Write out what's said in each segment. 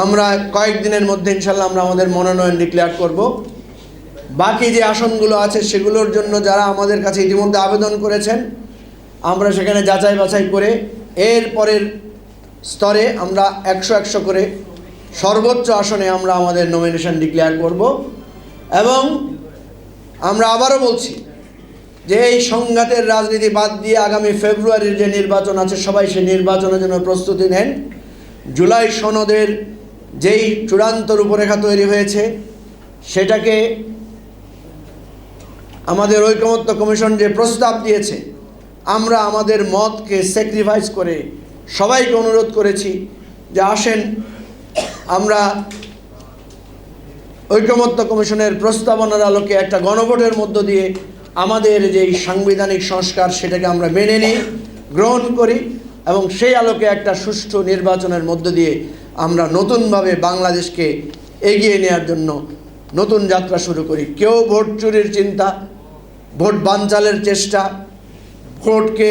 আমরা কয়েকদিনের মধ্যে ইনশাল্লাহ আমরা আমাদের মনোনয়ন ডিক্লেয়ার করব। বাকি যে আসনগুলো আছে সেগুলোর জন্য যারা আমাদের কাছে ইতিমধ্যে আবেদন করেছেন, আমরা সেখানে যাচাই বাছাই করে এর পরের স্তরে আমরা একশো একশো করে সর্বোচ্চ আসনে আমরা আমাদের নমিনেশন ডিক্লেয়ার করব। এবং আমরা আবারও বলছি যে এই সংঘাতের রাজনীতি বাদ দিয়ে আগামী ফেব্রুয়ারির যে নির্বাচন আছে, সবাই সে নির্বাচনের জন্য প্রস্তুতি নেন। জুলাই সনদের যেই চূড়ান্ত রূপরেখা তৈরি হয়েছে, সেটাকে আমাদের ঐকমত্য কমিশন যে প্রস্তাব দিয়েছে, আমরা আমাদের মতকে স্যাক্রিফাইস করে সবাইকে অনুরোধ করেছি যে আসেন, আমরা ঐকমত্য কমিশনের প্রস্তাবনার আলোকে একটা গণভোটের মধ্য দিয়ে আমাদের যেই সাংবিধানিক সংস্কার সেটাকে আমরা মেনে নিই, গ্রহণ করি এবং সেই আলোকে একটা সুষ্ঠু নির্বাচনের মধ্য দিয়ে আমরা নতুনভাবে বাংলাদেশকে এগিয়ে নেওয়ার জন্য নতুন যাত্রা শুরু করি। কেউ ভোট চুরির চিন্তা, ভোট বানচালের চেষ্টা, ভোটকে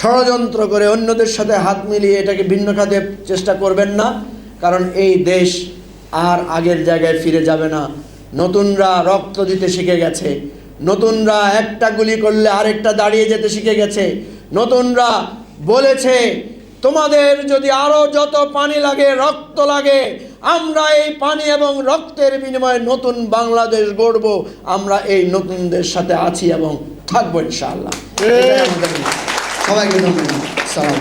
ষড়যন্ত্র করে অন্যদের সাথে হাত মিলিয়ে এটাকে ভিন্ন খাতে চেষ্টা করবেন না, কারণ এই দেশ আর আগের জায়গায় ফিরে যাবে না। নতুনরা রক্ত দিতে শিখে গেছে। নতুনরা একটা গুলি করলে আরেকটা দাঁড়িয়ে যেতে শিখে গেছে। নতুনরা বলেছে তোমাদের যদি আরও যত পানি লাগে রক্ত লাগে আমরা এই পানি এবং রক্তের বিনিময়ে নতুন বাংলাদেশ গড়ব আমরা এই নতুনদের সাথে আছি এবং থাকব ইনশাআল্লাহ। সবাইকে ধন্যবাদ। সালাম